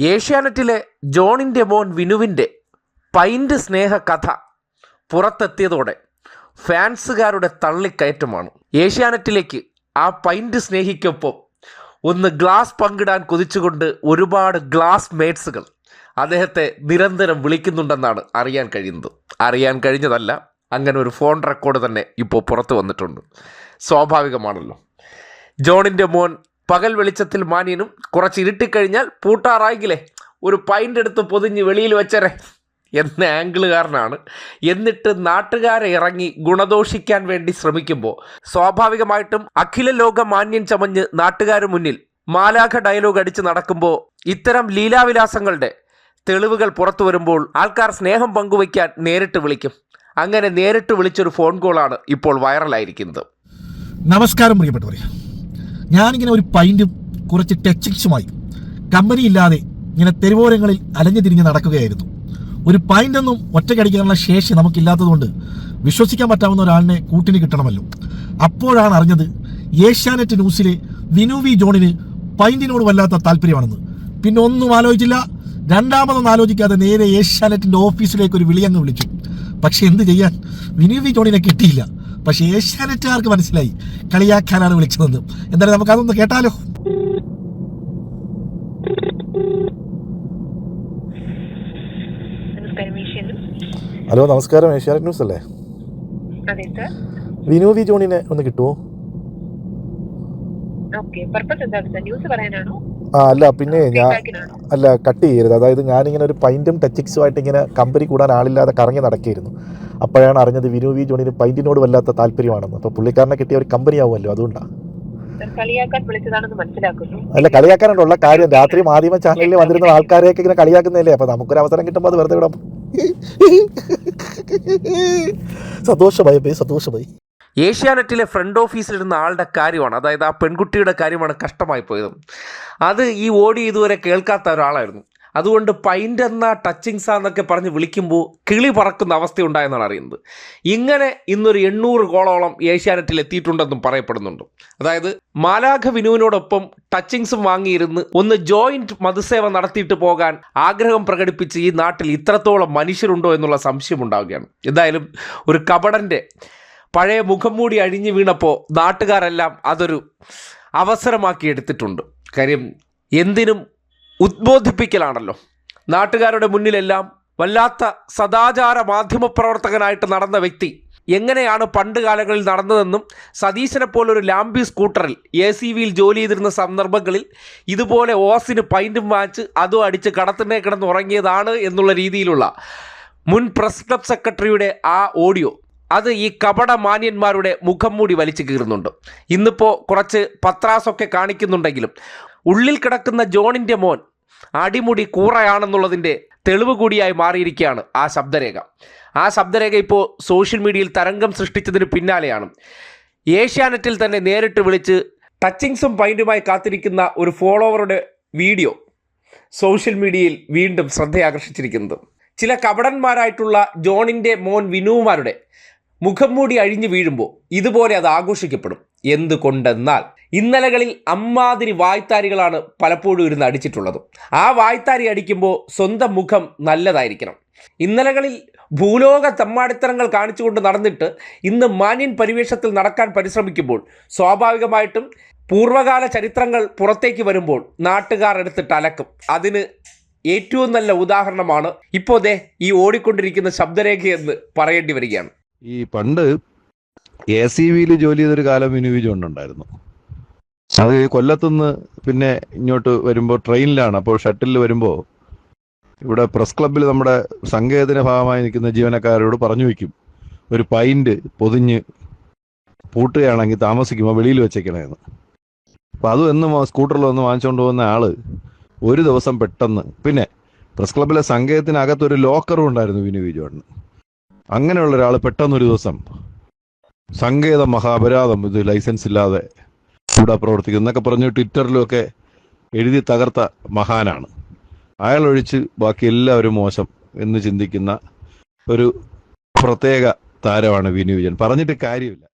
ഏഷ്യാനെറ്റിലെ ജോണിന്റെ മോൻ വിനുവിന്റെ പൈന്റ് സ്നേഹ കഥ പുറത്തെത്തിയതോടെ ഫാൻസുകാരുടെ തള്ളിക്കയറ്റമാണ്. ഏഷ്യാനെറ്റിലേക്ക് ആ പൈന്റ് സ്നേഹിക്കൊപ്പം ഒന്ന് ഗ്ലാസ് പങ്കിടാൻ കൊതിച്ചുകൊണ്ട് ഒരുപാട് ഗ്ലാസ് മേറ്റ്സുകൾ അദ്ദേഹത്തെ നിരന്തരം വിളിക്കുന്നുണ്ടെന്നാണ് അറിയാൻ കഴിയുന്നത്. അറിയാൻ കഴിഞ്ഞതല്ല അങ്ങനെ ഒരു ഫോൺ റെക്കോർഡ് തന്നെ ഇപ്പോൾ പുറത്ത് വന്നിട്ടുണ്ട്. സ്വാഭാവികമാണല്ലോ. ജോണിന്റെ മോൻ പകൽ വെളിച്ചത്തിൽ മാന്യനും കുറച്ച് ഇരുട്ടിക്കഴിഞ്ഞാൽ പൂട്ടാറായിക്കില്ലേ? ഒരു പൈന്റ് എടുത്ത് പൊതിഞ്ഞ് വെളിയിൽ വെച്ചരെ. എന്ന ആംഗിളുകാരനാണ്. എന്നിട്ട് നാട്ടുകാരെ ഇറങ്ങി ഗുണദോഷിക്കാൻ വേണ്ടി ശ്രമിക്കുമ്പോൾ സ്വാഭാവികമായിട്ടും അഖില ലോക മാന്യൻ ചമഞ്ഞ് നാട്ടുകാർ മുന്നിൽ മാലാഖ ഡയലോഗ് അടിച്ച് നടക്കുമ്പോൾ ഇത്തരം ലീലാവിലാസങ്ങളുടെ തെളിവുകൾ പുറത്തു വരുമ്പോൾ ആൾക്കാർ സ്നേഹം പങ്കുവയ്ക്കാൻ നേരിട്ട് വിളിക്കും. അങ്ങനെ നേരിട്ട് വിളിച്ചൊരു ഫോൺ കോളാണ് ഇപ്പോൾ വൈറലായിരിക്കുന്നത് നമസ്കാരം പ്രിയപ്പെട്ടവരെ. ഞാനിങ്ങനെ ഒരു പൈന്റും കുറച്ച് ടച്ചിങ്സുമായി കമ്പനി ഇല്ലാതെ ഇങ്ങനെ തെരുവോരങ്ങളിൽ അലഞ്ഞു തിരിഞ്ഞ് നടക്കുകയായിരുന്നു. ഒരു പൈന്റൊന്നും ഒറ്റയ്ക്കടിക്കാനുള്ള ശേഷി നമുക്കില്ലാത്തതുകൊണ്ട് വിശ്വസിക്കാൻ പറ്റാവുന്ന ഒരാളിനെ കൂട്ടിന് കിട്ടണമല്ലോ. അപ്പോഴാണ് അറിഞ്ഞത് ഏഷ്യാനെറ്റ് ന്യൂസിലെ വിനു വി ജോണിന് പൈന്റിനോട് വല്ലാത്ത താല്പര്യമാണെന്ന്. പിന്നെ ഒന്നും ആലോചിച്ചില്ല. രണ്ടാമതൊന്നും ആലോചിക്കാതെ നേരെ ഏഷ്യാനെറ്റിന്റെ ഓഫീസിലേക്ക് ഒരു വിളിയങ്ങ് വിളിച്ചു. പക്ഷെ എന്ത് ചെയ്യാൻ? വിനു വി ജോണിനെ കിട്ടിയില്ല. പക്ഷെ ഏഷ്യാനെറ്റുകാർക്ക് മനസ്സിലായി. കളിയാക്കാനാണ് വിളിച്ചതെന്ന്. എന്തായാലും നമുക്ക് അതൊന്ന് കേട്ടാലോ? ഹലോ നമസ്കാരം. ഏഷ്യാനെറ്റ് ന്യൂസ് അല്ലേ? വിനോദി ജോണിനെ ഒന്ന് കിട്ടുമോ ആ അല്ല പിന്നെ ഞാൻ അല്ല കട്ട് ചെയ്യരുത്. അതായത് ഞാനിങ്ങനെ ഒരു പൈന്റും ടച്ചിക്സുമായിട്ട് ഇങ്ങനെ കമ്പനി കൂടാൻ ആളില്ലാതെ കറങ്ങി നടക്കുകയായിരുന്നു. അപ്പോഴാണ് അറിഞ്ഞത് വിനു വി ജോണിന് പൈന്റിനോട് വല്ലാത്ത താല്പര്യമാണെന്ന്. അപ്പോൾ പുള്ളിക്കാരനെ കിട്ടിയ ഒരു കമ്പനി ആവുമല്ലോ അതുകൊണ്ടാണ് സർ കളിയാക്കാൻ വിളിച്ചതാണെന്ന് മനസ്സിലാക്കുന്നു. അല്ല കളിയാക്കാനുള്ള കാര്യം. രാത്രി മാധ്യമ ചാനലിൽ വന്നിരുന്ന ആൾക്കാരെയൊക്കെ ഇങ്ങനെ കളിയാക്കുന്നതല്ലേ? അപ്പോൾ നമുക്കൊരു അവസരം കിട്ടുമ്പോൾ അത് വെറുതെ വിടാം. സന്തോഷമായി പോയി സന്തോഷമായി. ഏഷ്യാനെറ്റിലെ ഫ്രണ്ട് ഓഫീസിലിരുന്ന ആളുടെ കാര്യമാണ്. അതായത് ആ പെൺകുട്ടിയുടെ കാര്യമാണ് കഷ്ടമായി പോയത്. അത് ഈ ഓടി ഇതുവരെ കേൾക്കാത്ത ഒരാളായിരുന്നു. അതുകൊണ്ട് പൈന്റ് എന്ന ടച്ചിങ്സ് എന്നൊക്കെ പറഞ്ഞ് വിളിക്കുമ്പോൾ കിളി പറക്കുന്ന അവസ്ഥയുണ്ടായെന്നാണ് അറിയുന്നത്. ഇങ്ങനെ ഇന്നൊരു എണ്ണൂറ് കോളോളം ഏഷ്യാനെറ്റിൽ എത്തിയിട്ടുണ്ടെന്നും പറയപ്പെടുന്നുണ്ട്. അതായത് മാലാഖ വിനുവിനോടൊപ്പം ടച്ചിങ്സും വാങ്ങിയിരുന്ന് ഒന്ന് ജോയിന്റ് മതസേവ നടത്തിയിട്ട് പോകാൻ ആഗ്രഹം പ്രകടിപ്പിച്ച് ഈ നാട്ടിൽ ഇത്രത്തോളം മനുഷ്യരുണ്ടോ എന്നുള്ള സംശയം ഉണ്ടാവുകയാണ്. എന്തായാലും ഒരു കപടന്റെ പഴയ മുഖം മൂടി അഴിഞ്ഞു വീണപ്പോൾ നാട്ടുകാരെല്ലാം അതൊരു അവസരമാക്കി എടുത്തിട്ടുണ്ട്. കാര്യം എന്തിനും ഉദ്ബോധിപ്പിക്കലാണല്ലോ. നാട്ടുകാരുടെ മുന്നിലെല്ലാം വല്ലാത്ത സദാചാര മാധ്യമ പ്രവർത്തകനായിട്ട് നടന്ന വ്യക്തി എങ്ങനെയാണ് പണ്ട് കാലങ്ങളിൽ നടന്നതെന്നും സതീശനെ പോലൊരു ലാംബി സ്കൂട്ടറിൽ എ സി വിയിൽ ജോലി ചെയ്തിരുന്ന സന്ദർഭങ്ങളിൽ ഇതുപോലെ ഓസിന് പൈന്റും വാങ്ങിച്ച് അതും അടിച്ച് കടത്തിനെ കിടന്ന് ഉറങ്ങിയതാണ് എന്നുള്ള രീതിയിലുള്ള മുൻ പ്രസ് ക്ലബ് സെക്രട്ടറിയുടെ ആ ഓഡിയോ അത് ഈ കപട മാന്യന്മാരുടെ മുഖം മൂടി വലിച്ചു കീറുന്നുണ്ട്. ഇന്നിപ്പോൾ കുറച്ച് പത്രാസൊക്കെ കാണിക്കുന്നുണ്ടെങ്കിലും ഉള്ളിൽ കിടക്കുന്ന ജോണിന്റെ മോൻ അടിമുടി കൂറയാണെന്നുള്ളതിന്റെ തെളിവ് കൂടിയായി മാറിയിരിക്കുകയാണ് ആ ശബ്ദരേഖ. ആ ശബ്ദരേഖ ഇപ്പോൾ സോഷ്യൽ മീഡിയയിൽ തരംഗം സൃഷ്ടിച്ചതിന് പിന്നാലെയാണ്. ഏഷ്യാനെറ്റിൽ തന്നെ നേരിട്ട് വിളിച്ച് ടച്ചിങ്സും പൈന്റുമായി കാത്തിരിക്കുന്ന ഒരു ഫോളോവറുടെ വീഡിയോ സോഷ്യൽ മീഡിയയിൽ വീണ്ടും ശ്രദ്ധയാകർഷിച്ചിരിക്കുന്നത്. ചില കപടന്മാരായിട്ടുള്ള ജോണിന്റെ മോൻ വിനുവുമാരുടെ മുഖം മൂടി അഴിഞ്ഞു വീഴുമ്പോൾ ഇതുപോലെ അത് ആഘോഷിക്കപ്പെടും. എന്തുകൊണ്ടെന്നാൽ ഇന്നലകളിൽ അമ്മാതിരി വായ്ത്താരികളാണ് പലപ്പോഴും ഇരുന്ന് അടിച്ചിട്ടുള്ളത്. ആ വായ്ത്താരി അടിക്കുമ്പോൾ സ്വന്തം മുഖം നല്ലതായിരിക്കണം. ഇന്നലകളിൽ ഭൂലോക തമ്മാടിത്തരങ്ങൾ കാണിച്ചുകൊണ്ട് നടന്നിട്ട് ഇന്ന് മാന്യൻ പരിവേഷത്തിൽ നടക്കാൻ പരിശ്രമിക്കുമ്പോൾ സ്വാഭാവികമായിട്ടും പൂർവകാല ചരിത്രങ്ങൾ പുറത്തേക്ക് വരുമ്പോൾ നാട്ടുകാർ എടുത്തിട്ട് അലക്കും. അതിന് ഏറ്റവും നല്ല ഉദാഹരണമാണ് ഇപ്പോ ദേ ഈ ഓടിക്കൊണ്ടിരിക്കുന്ന ശബ്ദരേഖയെന്ന് പറയേണ്ടി വരികയാണ്. ഈ പണ്ട് എ സി വിയിൽ ജോലി ചെയ്തൊരു കാലം വിനുവി ഉണ്ടായിരുന്നു അത് കൊല്ലത്തുനിന്ന് പിന്നെ ഇങ്ങോട്ട് വരുമ്പോൾ ട്രെയിനിലാണ്. അപ്പോൾ ഷട്ടിലിൽ വരുമ്പോൾ ഇവിടെ പ്രസ് ക്ലബിൽ നമ്മുടെ സങ്കേതത്തിന്റെ ഭാഗമായി നിൽക്കുന്ന ജീവനക്കാരോട് പറഞ്ഞു വയ്ക്കും. ഒരു പൈന്റ് പൊതിഞ്ഞ് പൂട്ടുകയാണെങ്കിൽ താമസിക്കുമ്പോൾ വെളിയിൽ വെച്ചേക്കണമെന്ന് അപ്പം അതും എന്നും സ്കൂട്ടറിൽ വന്ന് വാങ്ങിച്ചുകൊണ്ട് പോകുന്ന ആൾ ഒരു ദിവസം പെട്ടെന്ന് പിന്നെ പ്രസ് ക്ലബിലെ സങ്കേതത്തിനകത്ത് ഒരു ലോക്കറും ഉണ്ടായിരുന്നു വിനു വിജോണിന് അങ്ങനെയുള്ള ഒരാൾ പെട്ടെന്നൊരു ദിവസം സങ്കേത മഹാപരാധം ഇത് ലൈസൻസ് ഇല്ലാതെ ഇവിടെ പ്രവർത്തിക്കുന്നു എന്നൊക്കെ പറഞ്ഞ് ട്വിറ്ററിലുമൊക്കെ എഴുതി തകർത്ത മഹാനാണ്. അയാൾ ഒഴിച്ച് ബാക്കി എല്ലാവരും മോശം എന്ന് ചിന്തിക്കുന്ന ഒരു പ്രത്യേക താരമാണ് വിനു വിജയൻ. പറഞ്ഞിട്ട് കാര്യമില്ല.